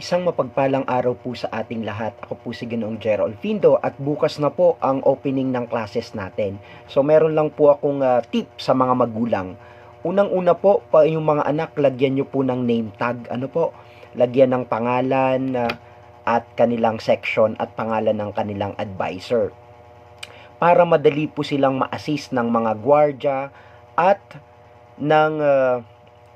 Isang mapagpalang araw po sa ating lahat. Ako po si Ginoong Gerald Findo at bukas na po ang opening ng classes natin. So meron lang po akong ah, tip sa mga magulang. Unang-una po, pa yung mga anak, lagyan nyo po ng name tag. Ano po? Lagyan ng pangalan ah, at kanilang section at pangalan ng kanilang advisor. Para madali po silang ma-assist ng mga gwardya at ng ah,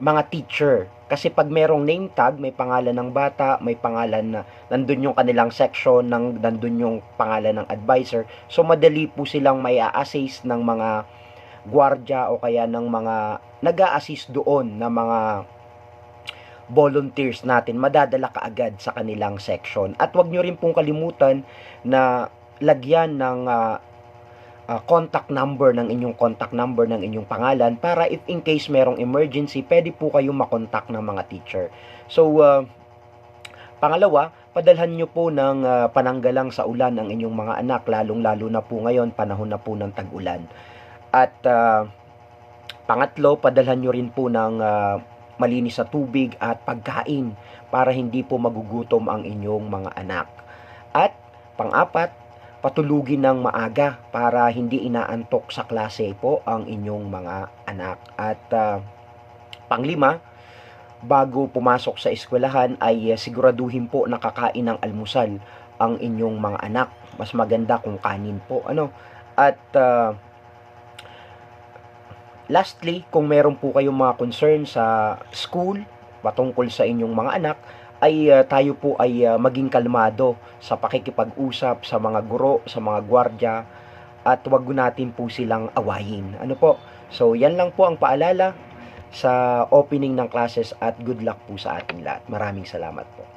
mga teacher. Kasi pag merong name tag, may pangalan ng bata, may pangalan na nandun yung kanilang section, ng, nandun yung pangalan ng advisor. So madali po silang may assist ng mga gwardya o kaya ng mga nag assist doon na mga volunteers natin, madadala ka agad sa kanilang section. At wag nyo rin pong kalimutan na lagyan ng ah, ah, contact number ng inyong contact number ng inyong pangalan para if in case merong emergency, pwede po kayong makontak ng mga teacher. So, ah, pangalawa, padalhan nyo po ng ah, pananggalang sa ulan ng inyong mga anak, lalong-lalo na po ngayon, panahon na po ng tag-ulan. At ah, pangatlo, padalhan nyo rin po ng ah, malinis na tubig at pagkain para hindi po magugutom ang inyong mga anak. At pang-apat, patulugin ng maaga para hindi inaantok sa klase po ang inyong mga anak. At ah, panglima, bago pumasok sa eskwelahan ay eh, siguraduhin po nakakain ng almusal ang inyong mga anak. Mas maganda kung kanin po. Ano? At ah, lastly, kung meron po kayong mga concern sa school patungkol sa inyong mga anak, ay ah, tayo po ay ah, maging kalmado sa pakikipag-usap sa mga guro, sa mga gwardya, at wag natin po silang awayin. Ano po? So, yan lang po ang paalala sa opening ng classes at good luck po sa ating lahat. Maraming salamat po.